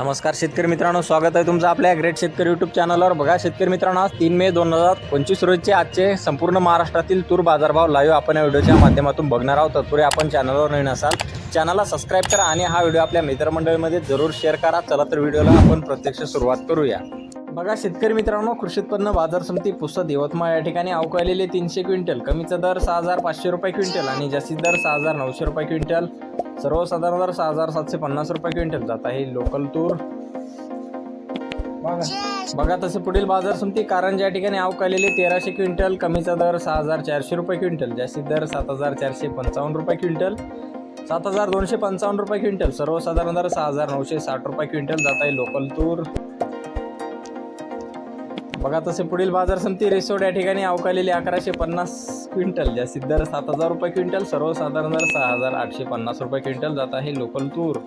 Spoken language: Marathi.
नमस्कार शेतकरी मित्रांनो स्वागत आहे तुमचं आपल्या ग्रेट शेतकरी यूट्यूब चॅनलवर बघा शेतकरी मित्रांनो आज तीन मे दोन हजार पंचवीस रोजचे आजचे संपूर्ण महाराष्ट्रातील तूर बाजारभाव लाईव्ह आपण या व्हिडिओच्या माध्यमातून बघणार आहोत. तत्पूर्वी आपण चॅनलवर नवीन असाल चॅनलला सबस्क्राईब करा आणि हा व्हिडिओ आपल्या मित्रमंडळीमध्ये जरूर शेअर करा. चला तर व्हिडिओला आपण प्रत्यक्ष सुरुवात करूया. बघा शेतकरी मित्रांनो कृषी उत्पन्न बाजार समिती पुस्तक यवतमाळ या ठिकाणी अवकाळलेले तीनशे क्विंटल. कमीचा दर सहा हजार पाचशे रुपये क्विंटल आणि जास्तीत दर सहा हजार नऊशे रुपये क्विंटल. सर्वसाधारण दर सहा हजार सातशे पन्नास रुपये क्विंटल जात आहे लोकल तूर बघा. बघा तसे पुढील बाजार समिती. कारण ज्या ठिकाणी अवकाळलेले तेराशे क्विंटल कमीचा दर सहा हजार चारशे रुपये क्विंटल जास्तीत दर सात हजार चारशे पंचावन्न रुपये क्विंटल. सात हजार दोनशे पंचावन्न रुपये क्विंटल सर्वसाधारण दर सहा हजार नऊशे साठ रुपये क्विंटल जात आहे लोकल तूर बघा तसे पुढील बाजार समिती रिसोड या ठिकाणी अवकालेली अकराशे पन्नास क्विंटल. जास्तीत दर सात हजार रुपये क्विंटल सर्वसाधारण दर सहा हजार आठशे पन्नास रुपये क्विंटल जात आहे लोकल तूर.